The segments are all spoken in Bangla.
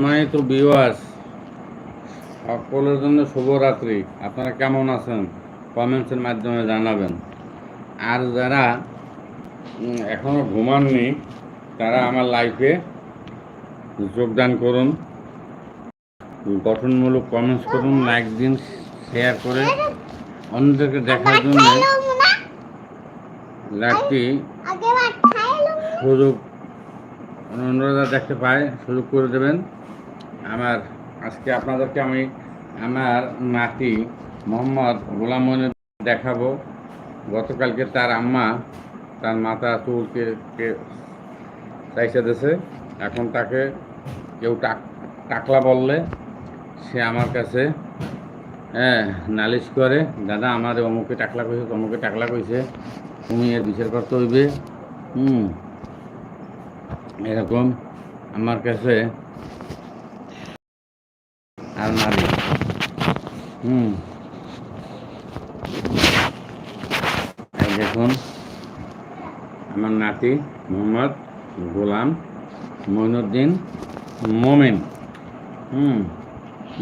সম্মানিত ভিউয়ার্স সকলের জন্য শুভরাত্রি। আপনারা কেমন আছেন? কমেন্টসের মাধ্যমে জানাবেন। আর যারা উম, এখনও ঘুমাননি তারা আমার লাইফে যোগদান করুন। গঠনমূলক কমেন্টস করুন লাইক দিন শেয়ার করে। অন্যদেরকে দেখার জন্য লাইভটি সুযোগ অন্যরা দেখতে পায় সুযোগ করে দেবেন। আমার, আজকে আপনাদেরকে আমি আমার নাতি মোহাম্মদ গোলাম দেখাবো। গতকালকে তার আম্মা তার মাথা, চুলকে চাইছে দিয়েছে এখন তাকে কেউ টাক, টাকলা বললে সে আমার কাছে হ্যাঁ নালিশ করে, দাদা, আমার অমুকে টাকলা কইছে, তমুকে টাকলা কইছে, তুমি এর বিচার করতে হইবে। হুম, এরকম আমার কাছে আর নারী হুম। এই দেখুন আমার নাতি মোহাম্মদ গোলাম মইনুদ্দিন মমিন। হুম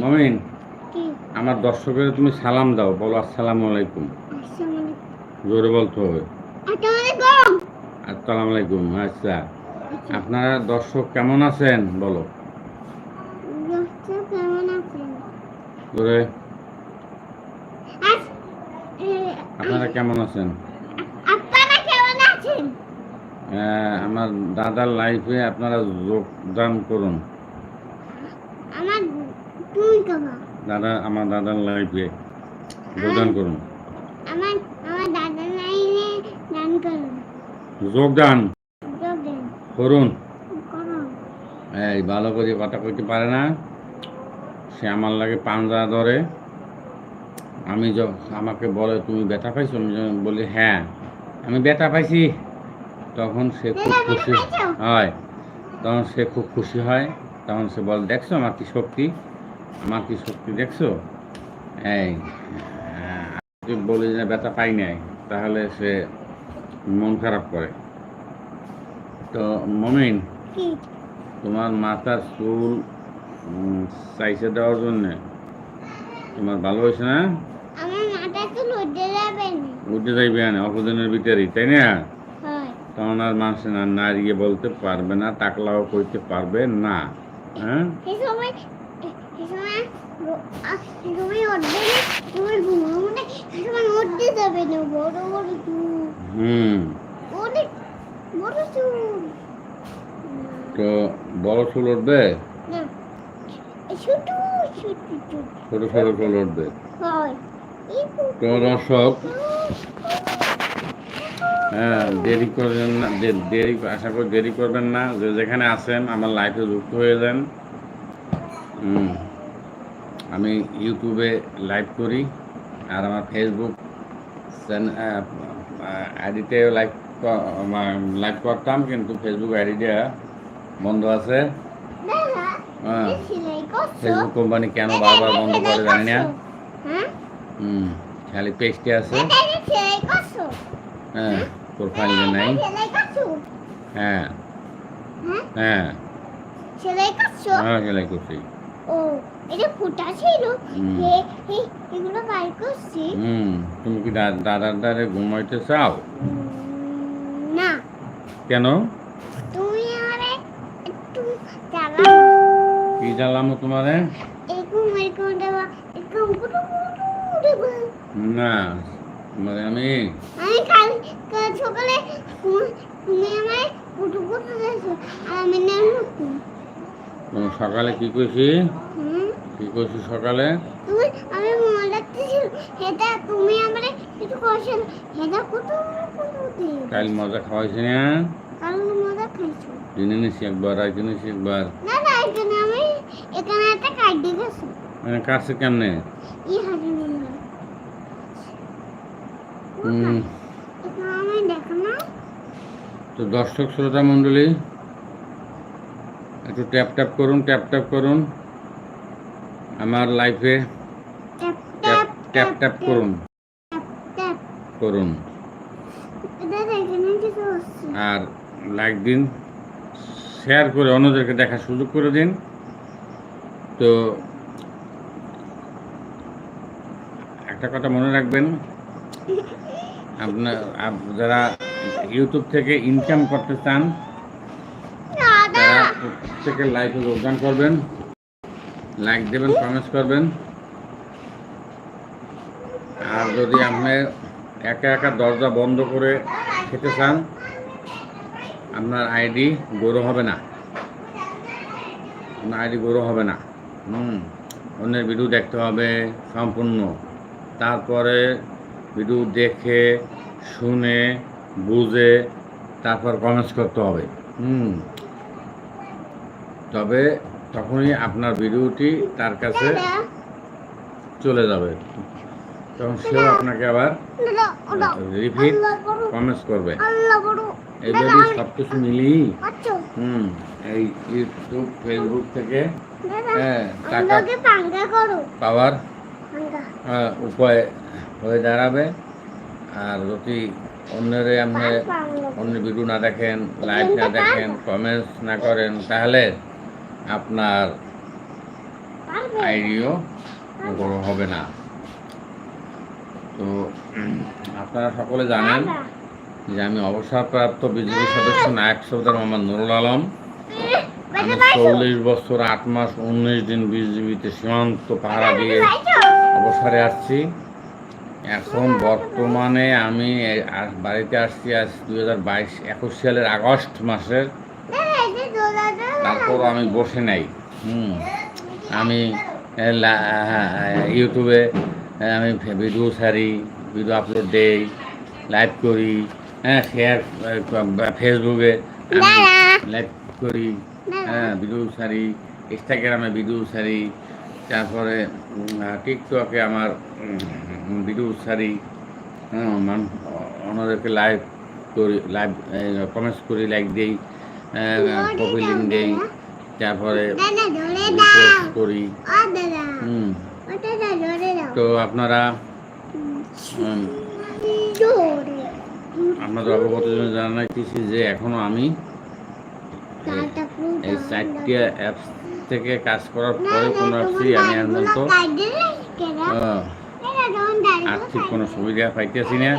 মমিন আমার দর্শকের তুমি সালাম দাও বলো আসসালামু আলাইকুম। জোরে বলতে হবে। আসসালামু আলাইকুম আচ্ছা। আপনারা দর্শক কেমন আছেন বলো? জোরে আপনারা কেমন আছেন? আমার দাদার লাইফে আপনারা যোগদান করুন। আমার দাদা আমার দাদার লাইফে যোগদান করুন। যোগদান করুন। এই ভালো করে কথা কইতে পারে না? সে আমার লাগে পাঞ্জা ধরে। আমি য- আমাকে বলে তুমি ব্যথা পাইছো? আমি যখন বলি হ্যাঁ। আমি ব্যথা পাইছি। তখন সে খুব খুশি হয়। তখন সে খুব খুশি হয়। তখন সে বলে দেখছ আমার কি শক্তি? আমার কি শক্তি দেখছ? এই বলি যে ব্যথা পাই নাই তাহলে সে মন খারাপ করে। তো মমিন তোমার মাথার চুল চাইছে দেওয়ার জন্য। তোমার ভালো হয়েছে না? আমার মাথা তো লজ্জা যাবে না। উঠে যাইবে না অপদিনের ভিতরেই তাই না? হয়। তখন আর মানুষ না নারিয়ে বলতে পারবে না টাকলাও করতে পারবে না হ্যাঁ? হুম। তো বড় চুল উঠবে ছোট ছোট চুল উঠবে তো দর্শক হ্যাঁ দেরি করবেন না দেরি আশা করি দেরি করবেন না। যে যেখানে আছেন আমার লাইফে যুক্ত হয়ে যান। আমি ইউটিউবে লাইভ করি আর আমার ফেসবুক আইডিতে লাইভ লাইভ করতাম কিন্তু ফেসবুক আইডিটা বন্ধ আছে। হ্যাঁ। ফেসবুক কোম্পানি কেন বারবার বন্ধ করে জানি না হ্যাঁ? হুম? খালি পেজটি আছে। হ্যাঁ প্রোফাইলে নাই। হ্যাঁ। হ্যাঁ। সেলাই করছ হ্যাঁ সেলাই করছি ও এটা ফুটা ছিল। হুম। হে হে এগুলো বাইর করছি। হুম তুমি কি দাদার দ্বারে ঘুমাইতে চাও? না। কেন? কি জ্বালামো তোমারে? না মানে আমি আমি কাল কাল সকালে তুমি- আমায় কুটু কুটু দিয়েছ আর আমি না তুমি সকালে কি কইছি? হুম? কি কইছি সকালে? তুমি আমি মনে রাখতেছিল এটা তুমি আমারে কিছু করছিল এটা কুটু কুটু কাল মজা খাওয়াইছি না? কারণ মজা খাইছো। দিনে নিছি একবার রাইতে নিছি একবার। না না এখানে আমি এখানে একটা কার্ড দেখেছি মানে কাটছে কেমনে? ই হাজি মন্দির হুম। আমি দেখো না। তো দর্শক শ্রোতা মণ্ডলী একটু ট্যাপ ট্যাপ করুন ট্যাপ ট্যাপ করুন। আমার লাইফে ট্যাপ ট্যাপ করুন। করুন। আর লাইক দিন শেয়ার করে অন্যদেরকে দেখার সুযোগ করে দিন। তো একটা কথা মনে রাখবেন আপনার যারা ইউটিউব থেকে ইনকাম করতে চান তারা প্রত্যেকে লাইভে যোগদান করবেন। লাইক দেবেন কমেন্টস করবেন। আর যদি আপনি একা একা দরজা বন্ধ করে খেতে চান আপনার আইডি গরু হবে না। আপনার আইডি গরু হবে না। হুম অন্যের ভিডিও দেখতে হবে সম্পূর্ণ। তারপরে ভিডিও দেখে শুনে বুঝে তারপর কমেন্টস করতে হবে। হুম তবে তখনই আপনার ভিডিওটি তার কাছে চলে যাবে। তখন সেও আপনাকে আবার রিপিট কমেন্টস করবে। এইভাবে সব কিছু মিলিয়ে হুম এই ইউটিউব ফেসবুক থেকে হ্যাঁ টাকা করো। পাওয়ার আহ, উপায় হয়ে দাঁড়াবে। আর যদি অন্যরে আপনি অন্য ভিডিও না দেখেন লাইভ না দেখেন কমেন্টস না করেন তাহলে আপনার আইডিও বড় হবে না। তো আপনারা সকলে জানেন যে আমি অবসরপ্রাপ্ত বিজেপি সদস্য নায়ক সর্দার মোহাম্মদ নুরুল আলম। আমি চল্লিশ বছর, আট মাস, উনিশ দিন বিজিবিতে সীমান্ত পাহারা দিয়ে অবসরে আসছি। এখন বর্তমানে আমি বাড়িতে আসছি আজ দু হাজার বাইশ একুশ সালের আগস্ট মাসের। তারপর আমি বসে নাই। হুম। আমি ইউটিউবে আমি ভিডিও ছাড়ি, ভিডিও আপলোড দেই, লাইভ করি। হ্যাঁ শেয়ার ফেসবুকে। লাইভ করি। হ্যাঁ ভিডিও ছাড়ি ইনস্টাগ্রামে ভিডিও ছাড়ি তারপরে টিকটকে আমার ভিডিও ছাড়ি হ্যাঁ ওনাদেরকে লাইভ করি লাইভ কমেন্টস করি লাইক দিই কপি লিঙ্ক দিই তারপরে করি। হুম। তো আপনারা আপনাদের অবগত জন্য জানাইতেছি যে এখনও আমি এই চারটে অ্যাপস থেকে কাজ করার পরে কোনো অ্যাপসই আমি মতো আর্থিক কোনো সুবিধা পাইতেছি না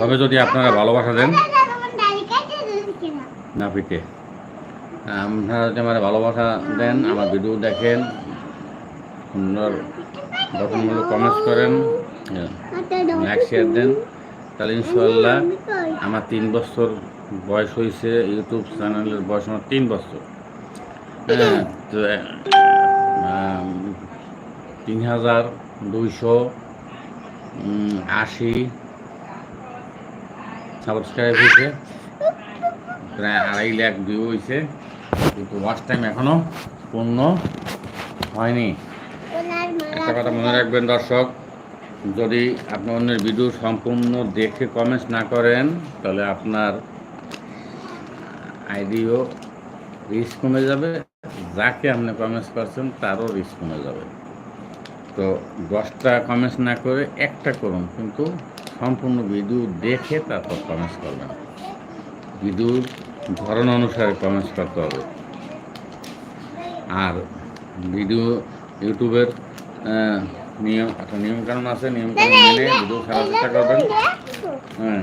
তবে যদি আপনারা ভালোবাসা দেন না পিতে আপনারা যদি আমার ভালোবাসা দেন আমার ভিডিও দেখেন সুন্দর গঠনমূলক কমেন্টস করেন লাইক শেয়ার দেন তাহলে ইনশাল্লাহ আমার তিন বছর বয়স হয়েছে ইউটিউব চ্যানেলের বয়স আমার তিন বছর। হ্যাঁ তো তিন হাজার দুইশো আশি সাবস্ক্রাইব হয়েছে। প্রায় আড়াই লাখ ভিউ হয়েছে। কিন্তু ওয়াচ টাইম এখনও পূর্ণ হয়নি। একটা কথা মনে রাখবেন দর্শক যদি আপনি অন্যের ভিডিও সম্পূর্ণ দেখে কমেন্টস না করেন, তাহলে আপনার আইডিও রিস্ক কমে যাবে। যাকে আপনি কমেন্টস করছেন, তারও রিস্ক কমে যাবে। তো দশটা কমেন্টস না করে একটা করুন, কিন্তু সম্পূর্ণ ভিডিও দেখে তারপর কমেন্টস করবেন। ভিডিওর ধরন অনুসারে কমেন্টস করতে হবে। আর ভিডিও ইউটিউবের নিয়ম একটা নিয়মকানুন আছে নিয়মকানুন মেনে ভিডিও ছাড়ার চেষ্টা করবেন। হ্যাঁ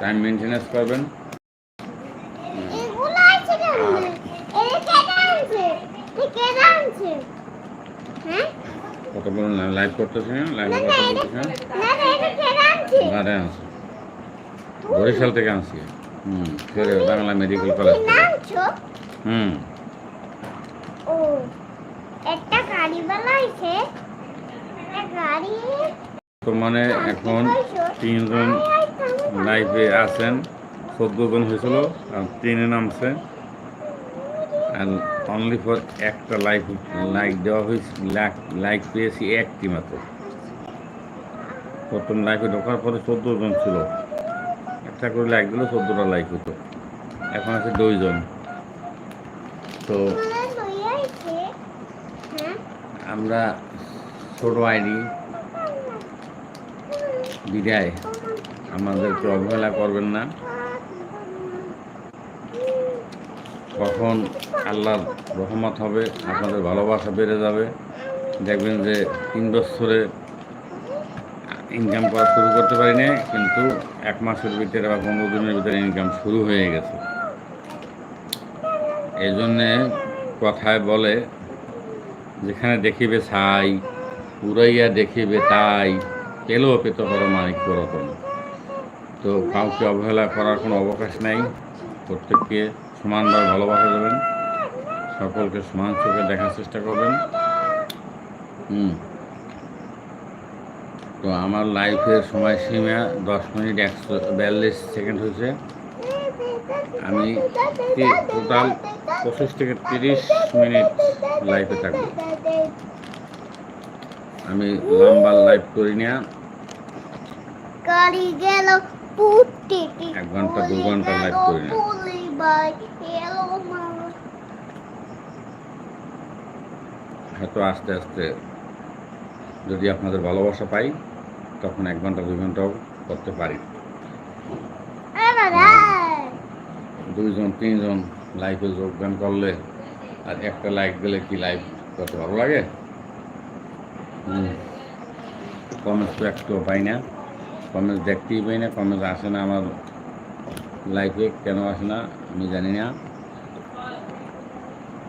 টাইম মেনটেনেন্স করবেন। হ্যাঁ? কত বড় লাইভ করতেছি না বারে আনছি? বরিশাল থেকে আনছি। হুম বাংলা মেডিকেল কলেজ হুম। ও একটা গাড়ি বর্তমানে এখন তিনজন লাইভে আছেন চোদ্দ জন হয়েছিল আর তিনে নামছে। আর অনলি ফর একটা লাইক লাইক দেওয়া হয়েছে লাইক লাইক পেয়েছি একটি মাত্র। প্রথম লাইফে ঢোকার পরে চোদ্দ জন ছিল। একটা করে লাইক দিলে চোদ্দোটা লাইক হতো এখন আছে দুইজন। তো হ্যাঁ? আমরা ছোটো আইডি। বিদায়। আমাদেরকে অবহেলা করবেন না। কখন আল্লাহর রহমত হবে, আপনাদের ভালোবাসা বেড়ে যাবে। দেখবেন যে তিন বছরে ইনকাম করা শুরু করতে পারি না কিন্তু এক মাসের ভিতরে বা পনেরো দিনের ভিতরে ইনকাম শুরু হয়ে গেছে। এই জন্যে কথায় বলে, যেখানে দেখিবে ছাই উড়াইয়া দেখিবে তাই পেলেও পেতে পারো মানিক রতন তো কাউকে অবহেলা করার কোনো অবকাশ নাই। প্রত্যেককে সমানভাবে ভালোবাসা দেবেন। সকলকে সমান চোখে দেখার চেষ্টা করবেন। হুম। তো আমার লাইফের সময়সীমা দশ মিনিট একশো বিয়াল্লিশ সেকেন্ড হয়েছে। আমি টোটাল পঁচিশ থেকে তিরিশ মিনিট লাইফে থাকব। আমি লম্বা লাইভ করি না। গাড়ি গেল পুটে এক ঘণ্টা, দু ঘণ্টা live করি না। হয়তো আস্তে আস্তে যদি আপনাদের ভালোবাসা পাই তখন এক ঘণ্টা দুই ঘন্টাও করতে পারি। দুইজন তিনজন লাইফে যোগদান করলে আর একটা লাইক দিলে কি লাইভ করতে ভালো লাগে? কমেন্টস তো একটুও পাই না। কমেন্টস দেখতেই পাই না কমেন্টস আসে না আমার লাইফে কেন আসে না আমি জানি না।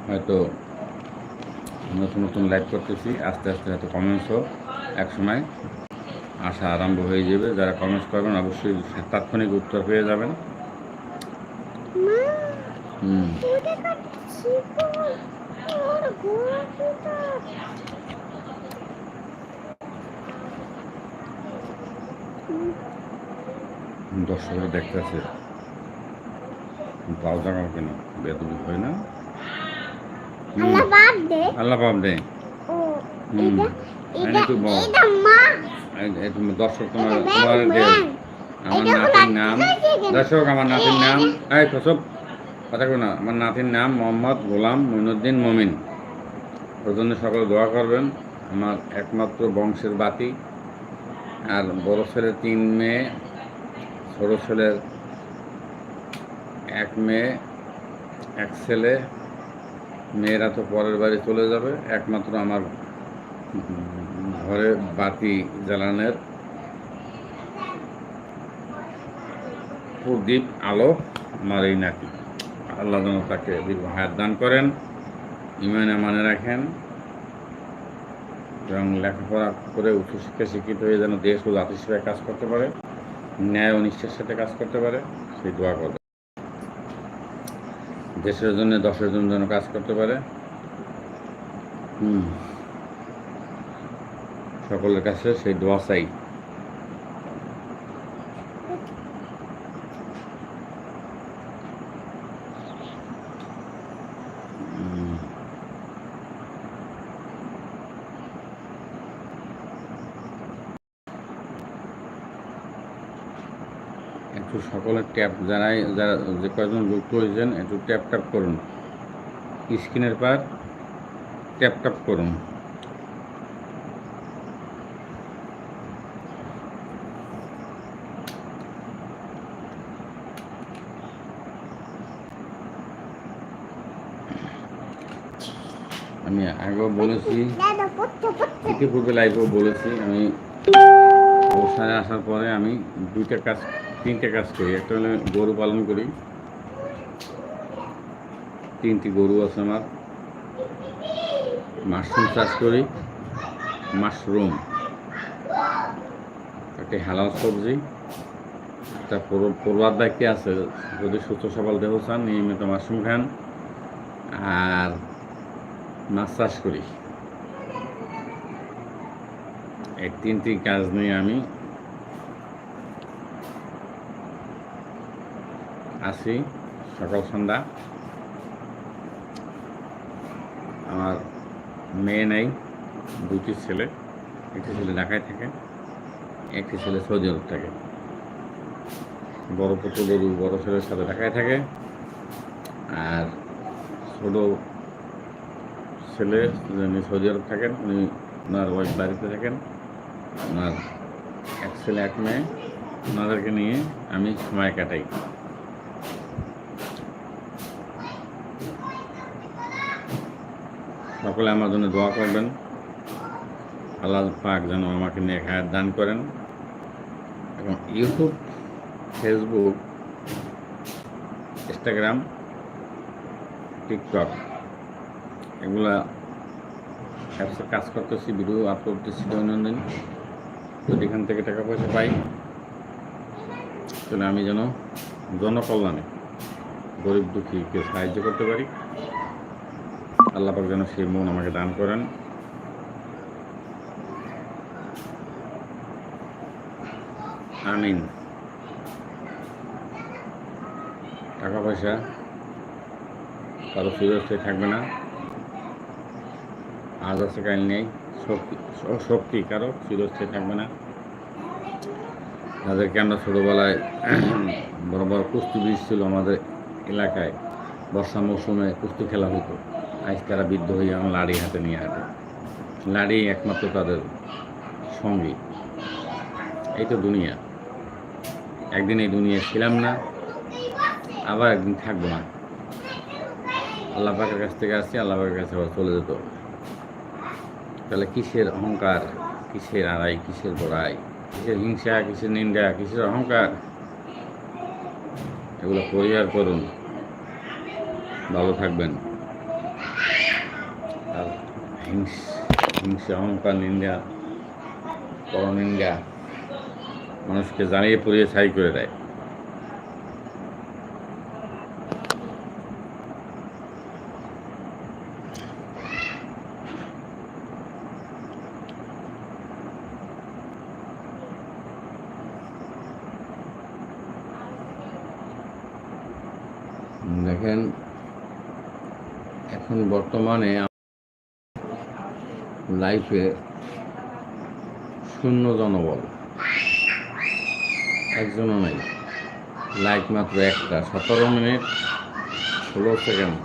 হয়তো নতুন নতুন লাইভ করতেছি আস্তে আস্তে হয়তো কমেন্টসও এক সময় আসা আরম্ভ হয়ে যাবে। যারা কমেন্টস করবেন অবশ্যই তাৎক্ষণিক উত্তর পেয়ে যাবেন। হুম পুটে কাটছি ওর গোড়া পুটা দর্শকরা দেখতেছে পাও জাগাও কেন? বেদবি হয় না। আল্লাহ বাদ দে। দর্শক তোমার। আমার নাতির নাম। দর্শক আমার নাতির নাম। এই কসব কথা না। আমার নাতির নাম মোহাম্মদ গোলাম মইনুদ্দিন মমিন। ওর জন্য সকলে দোয়া করবেন। আমার একমাত্র বংশের বাতি। আর বড় ছেলের তিন মেয়ে। ছোট ছেলের এক মেয়ে, এক ছেলে, মেয়েরা তো পরের বাড়ি চলে যাবে, একমাত্র আমার ঘরে বাতি জ্বালানের প্রদীপ আলো, আমার এই নাতি আল্লাহ যেন তাকে দীর্ঘ হায়াত দান করেন ইমানে মানে রাখেন, এবং লেখাপড়া করে উচ্চশিক্ষা শিক্ষিত হয়ে যেন দেশ ও জাতির সেবায় কাজ করতে পারে। ন্যায় ও নিষ্ঠার সাথে কাজ করতে পারে, সেই দোয়া করবে দেশের জন্য, দশের জন্য যেন কাজ করতে পারে। সকলের কাছে সেই দোয়া চাই। সকলে ট্যাপ যারাই যারা যে কয়জন যুক্ত হয়েছেন একটু ট্যাপ ট্যাপ করুন। স্ক্রিনের পার ট্যাপ ট্যাপ করুন। আমি আগেও বলেছি, ইতিপূর্বে লাইভেও বলেছি, আমি অবস্থায় আসার পরে আমি দুইটা কাজ তিনটে কাজ করি। একটা হলো গরু পালন করি। তিনটি গরু আছে আমার। মাশরুম চাষ করি। মাশরুম। একটি হালাল সবজি। একটা পূর্বার দায়িত্বে আছে। যদি সুস্থ সবল দেহ চান, নিয়মিত মাশরুম খান। আর মাছ চাষ করি। এই তিনটি কাজ নিয়ে আমি আসি সকাল সন্ধ্যা। আমার মেয়ে নেই দুটি ছেলে, একটি ছেলে ঢাকায় থাকে, একটি ছেলে সৌদি আরব থাকে। বড় পুত্র গরু বড় ছেলের সাথে ঢাকায় থাকে, আর ছোট ছেলে যিনি সৌদি আরব থাকেন, উনি ওনার ওয়াইফ বাড়িতে থাকেন, ওনার এক ছেলে, এক মেয়ে, ওনাদেরকে নিয়ে আমি সময় কাটাই। সকলে আমার জন্য দোয়া করবেন। আল্লাহ পাক যেন আমাকে নিয়ে হায়াত দান করেন। এবং ইউটিউব, ফেসবুক, ইনস্টাগ্রাম, টিকটক, এগুলা অ্যাপসে কাজ করতেছি, ভিডিও আপলোড করতেছি দৈনন্দিন। যদি এখান থেকে টাকা পয়সা পাই, তাহলে আমি যেন জনকল্যাণে গরিব দুঃখীকে সাহায্য করতে পারি। আল্লাহ যেন সেই মন আমাকে দান করেন। আমিন। টাকা পয়সা কারও চিরস্থায়ী থাকবে না। আজ আছে, কাল নেই। শক্তি শক্তি কারও চিরস্থায়ী থাকবে না। তাদেরকে আমরা ছোটোবেলায় বড় বড় কুস্তি বীজ ছিল আমাদের এলাকায়। বর্ষা মৌসুমে কুস্তি খেলা হতো। আজ তারা বৃদ্ধ হয়ে এখন লাড়ি হাতে নিয়ে হাঁটে লাড়ি একমাত্র তাদের সঙ্গী। এই তো দুনিয়া। একদিন এই দুনিয়া ছিলাম না, আবার একদিন থাকব না। আল্লাহ কাছ থেকে আসছি, আল্লাহ পাকের কাছে আবার চলে যেত। তাহলে কিসের অহংকার, কিসের আড়াই, কিসের বড়াই, কিসের হিংসা, কিসের নিন্দা, কিসের অহংকার? এগুলো পরিহার করুন। ভালো থাকবেন। হিংস অহংকার নিন্দা পরনিন্দা মানুষকে জানিয়ে পুড়িয়ে ছাই করে দেয়। দেখেন এখন বর্তমানে লাইফে শূন্য জনবল। একজনও নাই। লাইফ মাত্র একটা। সতেরো মিনিট, ষোলো সেকেন্ড।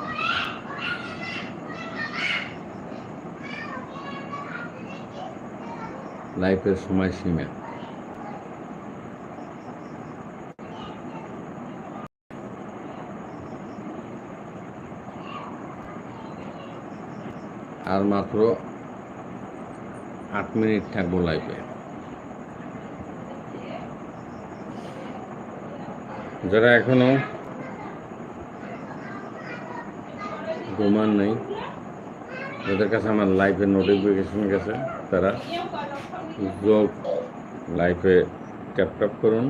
লাইফের সময় সীমা আর মাত্র আট মিনিট থাকব লাইফে যারা এখনও ঘুমান নেই, যাদের কাছে আমার লাইফের নোটিফিকেশন গেছে, তারা যোগ লাইফে ট্যাপ করুন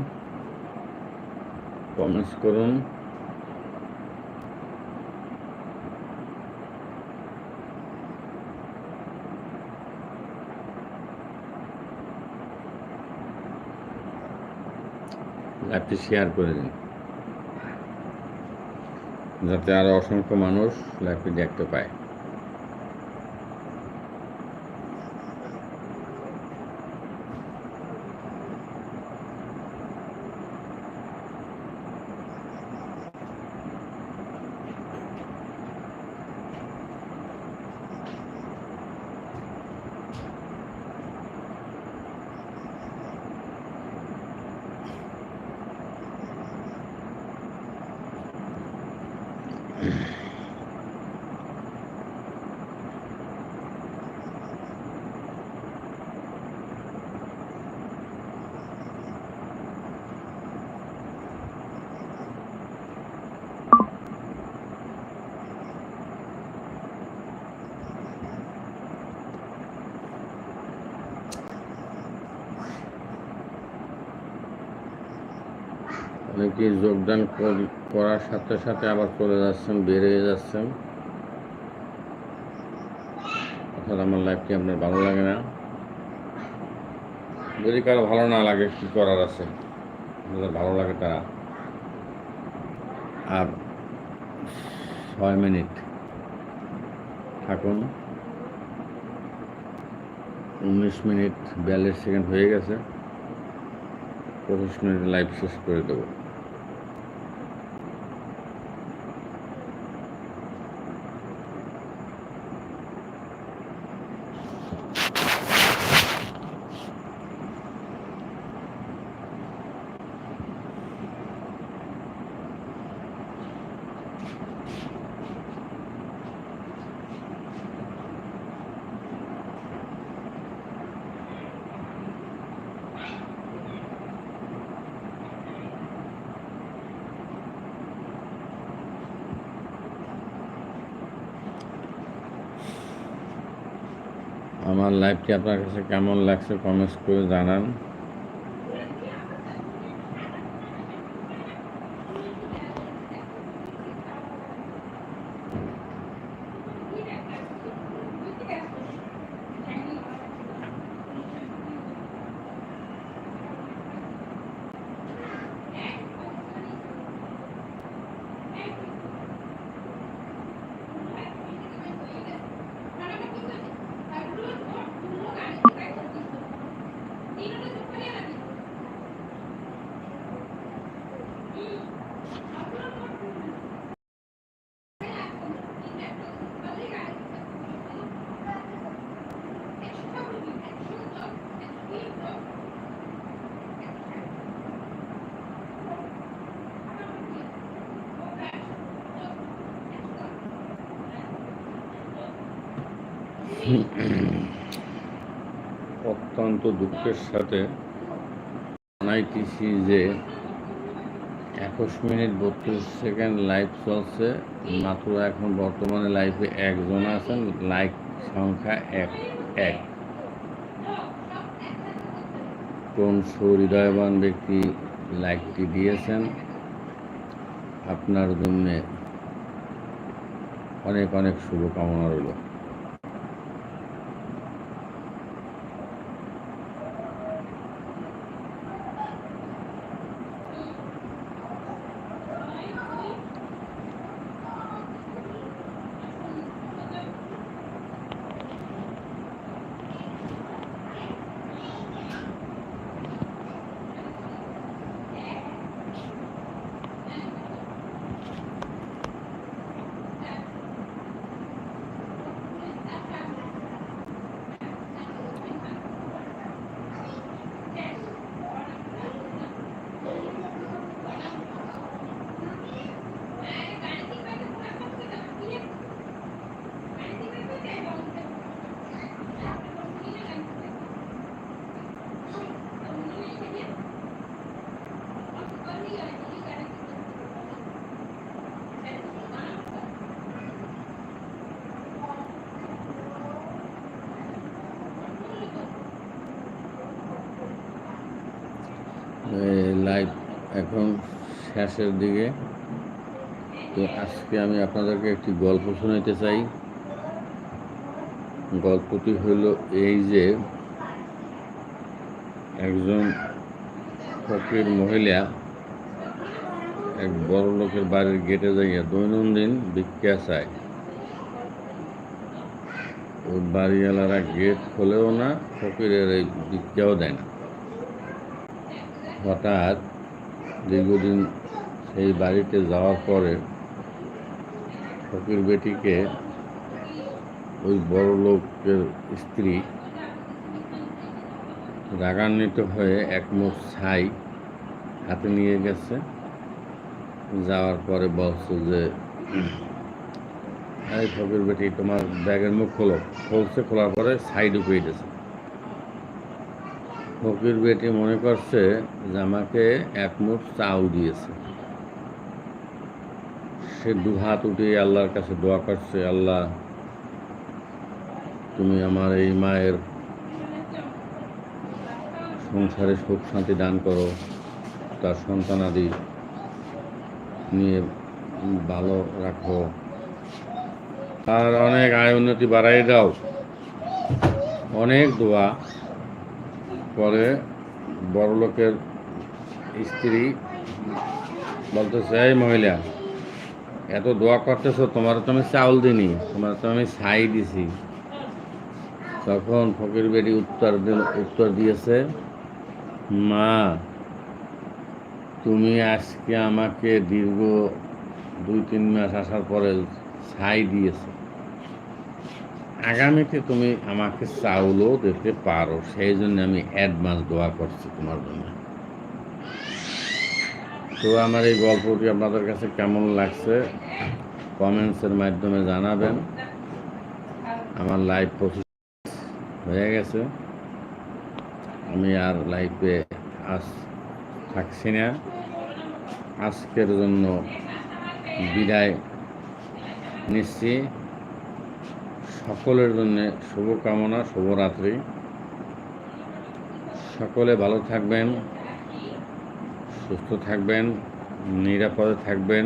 কমেন্টস করুন লাইভটি শেয়ার করে দিন। যাতে আরও অসংখ্য মানুষ লাইভটি দেখতে পায়। অনেকে যোগদান কর- করার সাথে সাথে আবার চলে যাচ্ছেন হয়ে যাচ্ছেন। অর্থাৎ আমার লাইফটি আপনার ভালো লাগে না। যদি কারও ভালো না লাগে, কী করার আছে? যাদের ভালো লাগে তারা। আর ছয় মিনিট থাকুন। উনিশ মিনিট বিয়াল্লিশ সেকেন্ড হয়ে গেছে। পঁচিশ মিনিট লাইভ শেষ করে দেবো। লাইভটি আপনার কাছে কেমন লাগছে কমেন্টস করে জানান। অত্যন্ত দুঃখের সাথে জানাইতেছি যে একুশ মিনিট বত্রিশ সেকেন্ড লাইভ চলছে। মাত্র এখন বর্তমানে লাইভে একজন আছেন লাইক সংখ্যা এক এক। কোন সুহৃদয়বান ব্যক্তি লাইকটি দিয়েছেন, আপনার জন্যে অনেক অনেক শুভকামনা রইল। লাইভ এখন শেষের দিকে। তো আজকে আমি আপনাদেরকে একটি গল্প শোনাতে চাই। গল্পটি হলো এই যে, একজন ফকির মহিলা এক বড় লোকের বাড়ির গেটে যাইয়া দৈনন্দিন ভিক্ষা চায়। ওই বাড়িওয়ালারা গেট খোলেও না, ফকিরের এই ভিক্ষাও দেয় না। হঠাৎ দীর্ঘদিন সেই বাড়িতে যাওয়ার পরে ফকির বেটিকে ওই বড় লোকের স্ত্রী রাগান্বিত হয়ে এক মুখ ছাই হাতে নিয়ে গেছে। যাওয়ার পরে বলছে যে এই ফকির বেটি, তোমার ব্যাগের মুখ খোলো। খুলছে খোলার পরে ছাই ঢুকিয়ে দিয়েছে ফকির বেটি মনে করছে যে আমাকে এক মুঠ চাউ দিয়েছে। সে দু হাত উঠিয়ে আল্লাহর কাছে দোয়া করছে, আল্লাহ, তুমি আমার এই মায়ের সংসারে সুখ শান্তি দান করো, তার সন্তানাদি নিয়ে ভালো রাখো। তার অনেক আয় উন্নতি বাড়াই দাও। অনেক দোয়া পরে বড় লোকের স্ত্রী বলতেছে, এই মহিলা, এত দোয়া করতেছো, তোমার তো আমি চাউল দিনি তোমার তো আমি ছাই দিছি। তখন ফকির বেটি উত্তর দিল, উত্তর দিয়েছে, মা, তুমি আজকে আমাকে দীর্ঘ দুই তিন মাস আসার পরে ছাই দিয়েছ। আগামীতে তুমি আমাকে চাউলও দিতে পারো, সেই জন্য আমি অ্যাডভান্স দোয়া করছি তোমার জন্য। তো আমার এই গল্পটি আপনাদের কাছে কেমন লাগছে কমেন্টসের মাধ্যমে জানাবেন। আমার লাইভ পঁচিশ হয়ে গেছে। আমি আর লাইভে আস, থাকছি না। আজকের জন্য বিদায় নিচ্ছি। সকলের জন্য শুভকামনা, শুভরাত্রি। সকলে ভালো থাকবেন, সুস্থ থাকবেন, নিরাপদে থাকবেন,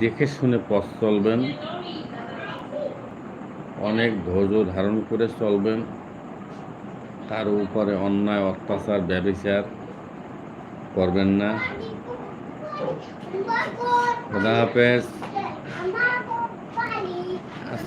দেখে শুনে পথ চলবেন, অনেক ধৈর্য ধারণ করে চলবেন, তার উপরে অন্যায়, অত্যাচার ব্যবচার করবেন না। খোদা হাফেজ।